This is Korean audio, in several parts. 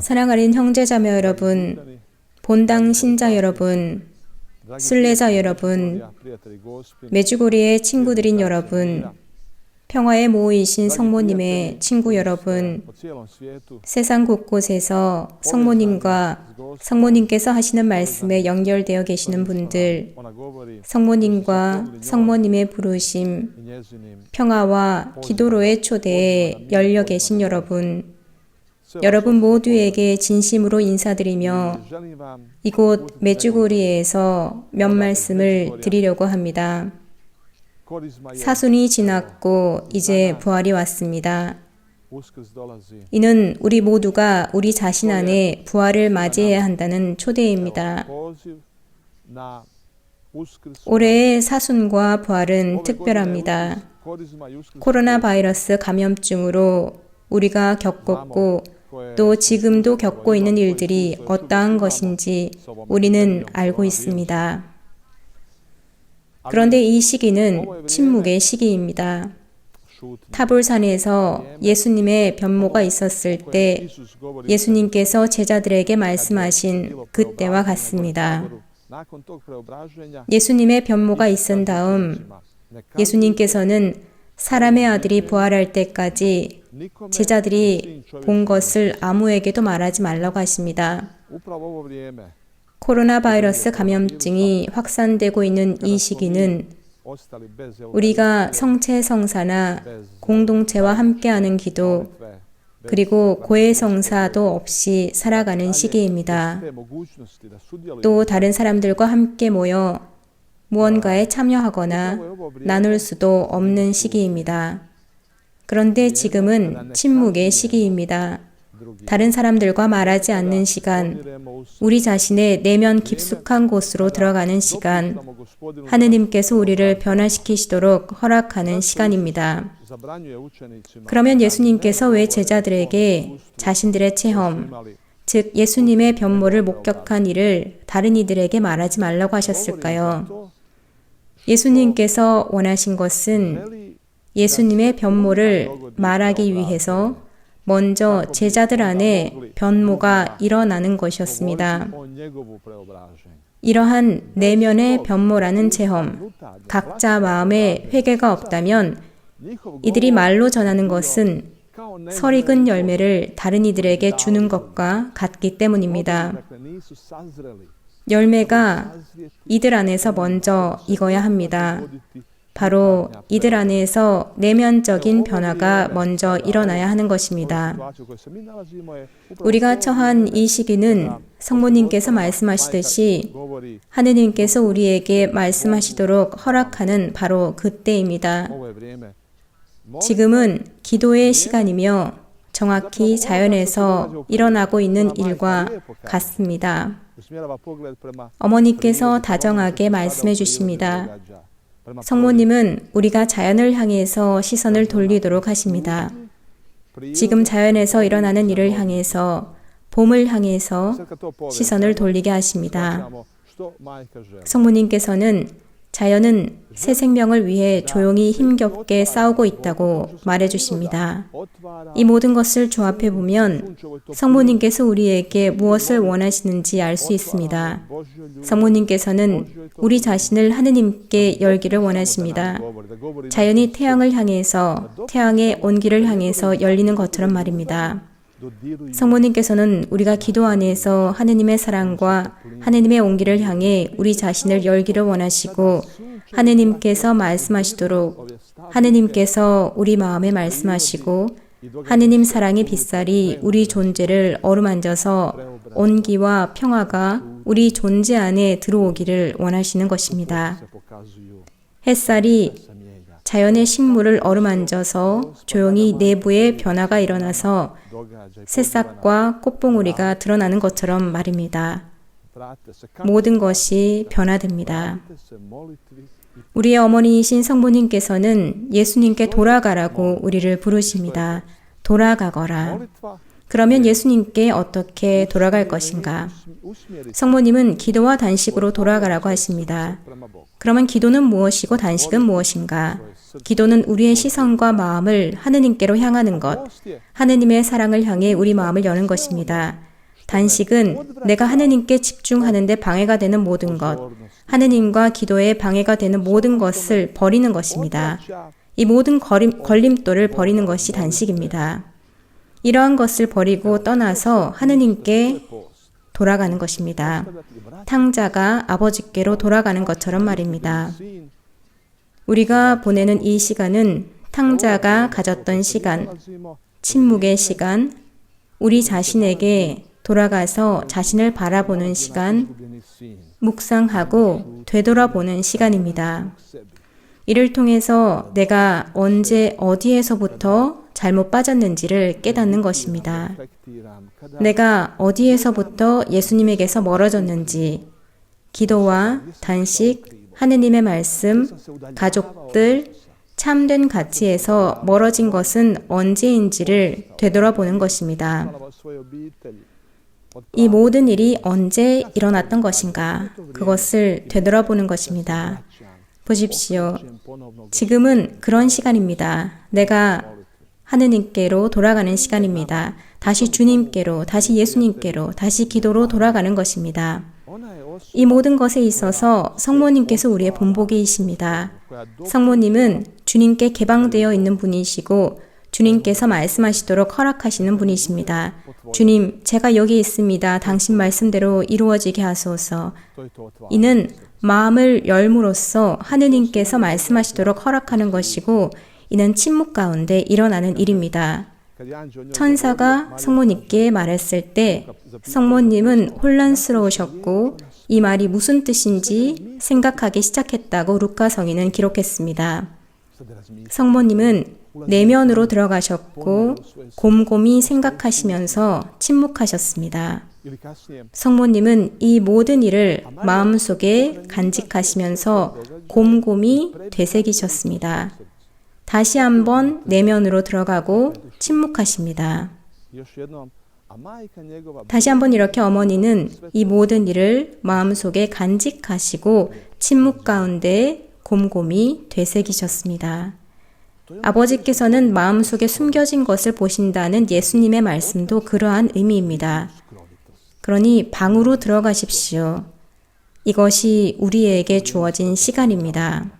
사랑하는 형제자매 여러분, 본당 신자 여러분, 순례자 여러분, 메주고리의 친구들인 여러분, 평화에 모이신 성모님의 친구 여러분, 세상 곳곳에서 성모님과 성모님께서 하시는 말씀에 연결되어 계시는 분들, 성모님과 성모님의 부르심, 평화와 기도로의 초대에 열려 계신 여러분, 여러분 모두에게 진심으로 인사드리며 이곳 메주고리에서 몇 말씀을 드리려고 합니다. 사순이 지났고 이제 부활이 왔습니다. 이는 우리 모두가 우리 자신 안에 부활을 맞이해야 한다는 초대입니다. 올해의 사순과 부활은 특별합니다. 코로나 바이러스 감염증으로 우리가 겪었고 또 지금도 겪고 있는 일들이 어떠한 것인지 우리는 알고 있습니다. 그런데 이 시기는 침묵의 시기입니다. 타볼산에서 예수님의 변모가 있었을 때 예수님께서 제자들에게 말씀하신 그때와 같습니다. 예수님의 변모가 있은 다음 예수님께서는 사람의 아들이 부활할 때까지 제자들이 본 것을 아무에게도 말하지 말라고 하십니다. 코로나 바이러스 감염증이 확산되고 있는 이 시기는 우리가 성체 성사나 공동체와 함께하는 기도 그리고 고해 성사도 없이 살아가는 시기입니다. 또 다른 사람들과 함께 모여 무언가에 참여하거나 나눌 수도 없는 시기입니다. 그런데 지금은 침묵의 시기입니다. 다른 사람들과 말하지 않는 시간, 우리 자신의 내면 깊숙한 곳으로 들어가는 시간, 하느님께서 우리를 변화시키시도록 허락하는 시간입니다. 그러면 예수님께서 왜 제자들에게 자신들의 체험, 즉 예수님의 변모를 목격한 일을 다른 이들에게 말하지 말라고 하셨을까요? 예수님께서 원하신 것은 예수님의 변모를 말하기 위해서 먼저 제자들 안에 변모가 일어나는 것이었습니다. 이러한 내면의 변모라는 체험, 각자 마음에 회개가 없다면 이들이 말로 전하는 것은 설익은 열매를 다른 이들에게 주는 것과 같기 때문입니다. 열매가 이들 안에서 먼저 익어야 합니다. 바로 이들 안에서 내면적인 변화가 먼저 일어나야 하는 것입니다. 우리가 처한 이 시기는 성모님께서 말씀하시듯이 하느님께서 우리에게 말씀하시도록 허락하는 바로 그때입니다. 지금은 기도의 시간이며 정확히 자연에서 일어나고 있는 일과 같습니다. 어머니께서 다정하게 말씀해 주십니다. 성모님은 우리가 자연을 향해서 시선을 돌리도록 하십니다. 지금 자연에서 일어나는 일을 향해서 봄을 향해서 시선을 돌리게 하십니다. 성모님께서는 자연은 새 생명을 위해 조용히 힘겹게 싸우고 있다고 말해 주십니다. 이 모든 것을 조합해 보면 성모님께서 우리에게 무엇을 원하시는지 알 수 있습니다. 성모님께서는 우리 자신을 하느님께 열기를 원하십니다. 자연이 태양을 향해서 태양의 온기를 향해서 열리는 것처럼 말입니다. 성모님께서는 우리가 기도 안에서 하느님의 사랑과 하느님의 온기를 향해 우리 자신을 열기를 원하시고 하느님께서 말씀하시도록 하느님께서 우리 마음에 말씀하시고 하느님 사랑의 빛살이 우리 존재를 어루만져서 온기와 평화가 우리 존재 안에 들어오기를 원하시는 것입니다. 햇살이. 자연의 식물을 어루만져서 조용히 내부에 변화가 일어나서 새싹과 꽃봉우리가 드러나는 것처럼 말입니다. 모든 것이 변화됩니다. 우리의 어머니이신 성부님께서는 예수님께 돌아가라고 우리를 부르십니다. 돌아가거라. 그러면 예수님께 어떻게 돌아갈 것인가? 성모님은 기도와 단식으로 돌아가라고 하십니다. 그러면 기도는 무엇이고 단식은 무엇인가? 기도는 우리의 시선과 마음을 하느님께로 향하는 것, 하느님의 사랑을 향해 우리 마음을 여는 것입니다. 단식은 내가 하느님께 집중하는데 방해가 되는 모든 것, 하느님과 기도에 방해가 되는 모든 것을 버리는 것입니다. 이 모든 거림, 걸림돌을 버리는 것이 단식입니다. 이러한 것을 버리고 떠나서 하느님께 돌아가는 것입니다. 탕자가 아버지께로 돌아가는 것처럼 말입니다. 우리가 보내는 이 시간은 탕자가 가졌던 시간, 침묵의 시간, 우리 자신에게 돌아가서 자신을 바라보는 시간, 묵상하고 되돌아보는 시간입니다. 이를 통해서 내가 언제 어디에서부터 잘못 빠졌는지를 깨닫는 것입니다. 내가 어디에서부터 예수님에게서 멀어졌는지, 기도와 단식, 하느님의 말씀, 가족들, 참된 가치에서 멀어진 것은 언제인지를 되돌아보는 것입니다. 이 모든 일이 언제 일어났던 것인가? 그것을 되돌아보는 것입니다. 보십시오. 지금은 그런 시간입니다. 내가 하느님께로 돌아가는 시간입니다. 다시 주님께로, 다시 예수님께로, 다시 기도로 돌아가는 것입니다. 이 모든 것에 있어서 성모님께서 우리의 본보기이십니다. 성모님은 주님께 개방되어 있는 분이시고 주님께서 말씀하시도록 허락하시는 분이십니다. 주님, 제가 여기 있습니다. 당신 말씀대로 이루어지게 하소서. 이는 마음을 열므로써 하느님께서 말씀하시도록 허락하는 것이고 이는 침묵 가운데 일어나는 일입니다. 천사가 성모님께 말했을 때 성모님은 혼란스러우셨고 이 말이 무슨 뜻인지 생각하기 시작했다고 루카 성인은 기록했습니다. 성모님은 내면으로 들어가셨고 곰곰이 생각하시면서 침묵하셨습니다. 성모님은 이 모든 일을 마음속에 간직하시면서 곰곰이 되새기셨습니다. 다시 한번 내면으로 들어가고 침묵하십니다. 다시 한번 이렇게 어머니는 이 모든 일을 마음속에 간직하시고 침묵 가운데 곰곰이 되새기셨습니다. 아버지께서는 마음속에 숨겨진 것을 보신다는 예수님의 말씀도 그러한 의미입니다. 그러니 방으로 들어가십시오. 이것이 우리에게 주어진 시간입니다.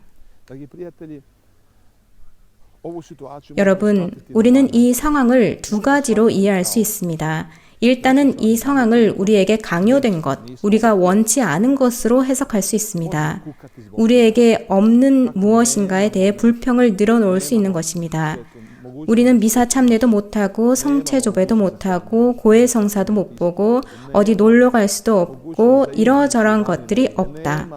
여러분, 우리는 이 상황을 두 가지로 이해할 수 있습니다. 일단은 이 상황을 우리에게 강요된 것, 우리가 원치 않은 것으로 해석할 수 있습니다. 우리에게 없는 무엇인가에 대해 불평을 늘어놓을 수 있는 것입니다. 우리는 미사 참례도 못하고 성체 조배도 못하고 고해 성사도 못 보고 어디 놀러 갈 수도 없고 이러저러한 것들이 없다.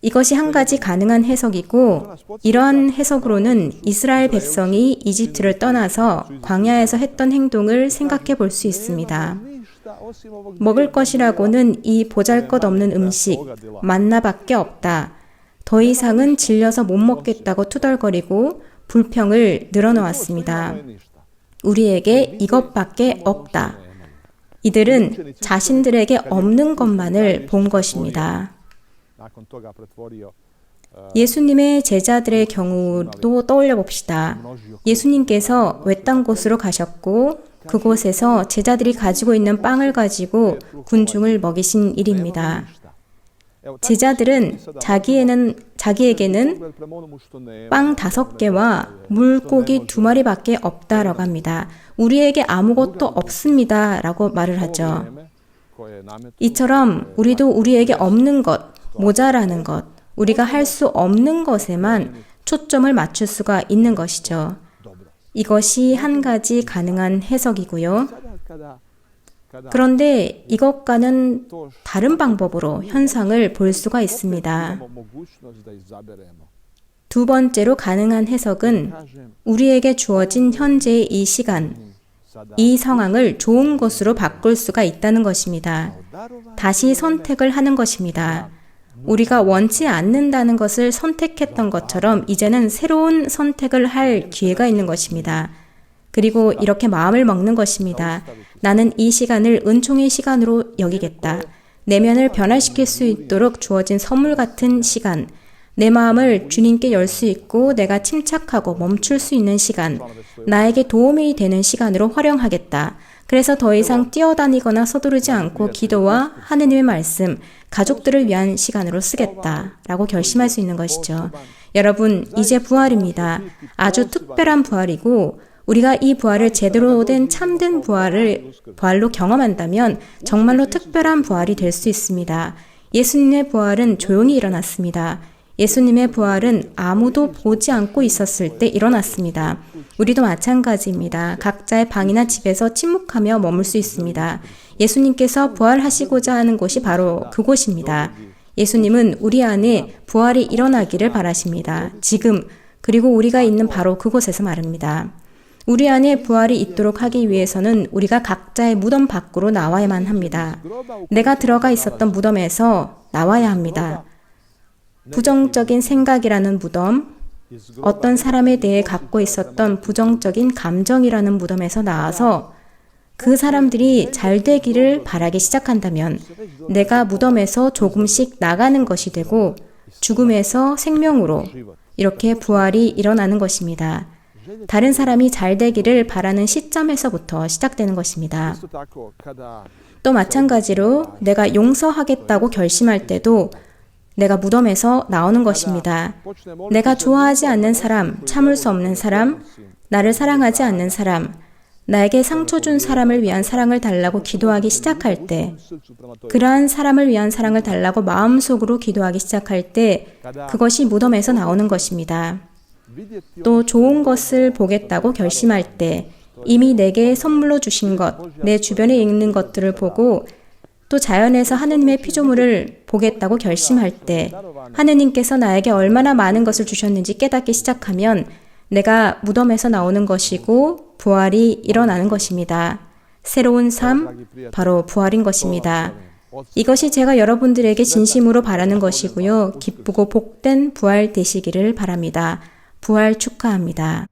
이것이 한 가지 가능한 해석이고 이러한 해석으로는 이스라엘 백성이 이집트를 떠나서 광야에서 했던 행동을 생각해 볼 수 있습니다. 먹을 것이라고는 이 보잘 것 없는 음식, 만나밖에 없다. 더 이상은 질려서 못 먹겠다고 투덜거리고 불평을 늘어놓았습니다. 우리에게 이것밖에 없다. 이들은 자신들에게 없는 것만을 본 것입니다. 예수님의 제자들의 경우도 떠올려 봅시다. 예수님께서 외딴 곳으로 가셨고 그곳에서 제자들이 가지고 있는 빵을 가지고 군중을 먹이신 일입니다. 제자들은 자기에는 자기에게는 빵 다섯 개와 물고기 두 마리밖에 없다라고 합니다. 우리에게 아무것도 없습니다라고 말을 하죠. 이처럼 우리도 우리에게 없는 것, 모자라는 것, 우리가 할 수 없는 것에만 초점을 맞출 수가 있는 것이죠. 이것이 한 가지 가능한 해석이고요. 그런데 이것과는 다른 방법으로 현상을 볼 수가 있습니다. 두 번째로 가능한 해석은 우리에게 주어진 현재의 이 시간, 이 상황을 좋은 것으로 바꿀 수가 있다는 것입니다. 다시 선택을 하는 것입니다. 우리가 원치 않는다는 것을 선택했던 것처럼 이제는 새로운 선택을 할 기회가 있는 것입니다. 그리고 이렇게 마음을 먹는 것입니다. 나는 이 시간을 은총의 시간으로 여기겠다. 내면을 변화시킬 수 있도록 주어진 선물 같은 시간. 내 마음을 주님께 열 수 있고 내가 침착하고 멈출 수 있는 시간. 나에게 도움이 되는 시간으로 활용하겠다. 그래서 더 이상 뛰어다니거나 서두르지 않고 기도와 하느님의 말씀, 가족들을 위한 시간으로 쓰겠다. 라고 결심할 수 있는 것이죠. 여러분, 이제 부활입니다. 아주 특별한 부활이고, 우리가 이 부활을 제대로 된 참된 부활을 부활로 경험한다면 정말로 특별한 부활이 될 수 있습니다. 예수님의 부활은 조용히 일어났습니다. 예수님의 부활은 아무도 보지 않고 있었을 때 일어났습니다. 우리도 마찬가지입니다. 각자의 방이나 집에서 침묵하며 머물 수 있습니다. 예수님께서 부활하시고자 하는 곳이 바로 그곳입니다. 예수님은 우리 안에 부활이 일어나기를 바라십니다. 지금, 그리고 우리가 있는 바로 그곳에서 말입니다. 우리 안에 부활이 있도록 하기 위해서는 우리가 각자의 무덤 밖으로 나와야만 합니다. 내가 들어가 있었던 무덤에서 나와야 합니다. 부정적인 생각이라는 무덤, 어떤 사람에 대해 갖고 있었던 부정적인 감정이라는 무덤에서 나와서 그 사람들이 잘 되기를 바라기 시작한다면 내가 무덤에서 조금씩 나가는 것이 되고 죽음에서 생명으로 이렇게 부활이 일어나는 것입니다. 다른 사람이 잘 되기를 바라는 시점에서부터 시작되는 것입니다. 또 마찬가지로 내가 용서하겠다고 결심할 때도 내가 무덤에서 나오는 것입니다. 내가 좋아하지 않는 사람, 참을 수 없는 사람, 나를 사랑하지 않는 사람, 나에게 상처 준 사람을 위한 사랑을 달라고 기도하기 시작할 때, 그러한 사람을 위한 사랑을 달라고 마음속으로 기도하기 시작할 때, 그것이 무덤에서 나오는 것입니다. 또 좋은 것을 보겠다고 결심할 때, 이미 내게 선물로 주신 것, 내 주변에 있는 것들을 보고 또 자연에서 하느님의 피조물을 보겠다고 결심할 때, 하느님께서 나에게 얼마나 많은 것을 주셨는지 깨닫기 시작하면 내가 무덤에서 나오는 것이고 부활이 일어나는 것입니다. 새로운 삶, 바로 부활인 것입니다. 이것이 제가 여러분들에게 진심으로 바라는 것이고요. 기쁘고 복된 부활 되시기를 바랍니다. 부활 축하합니다.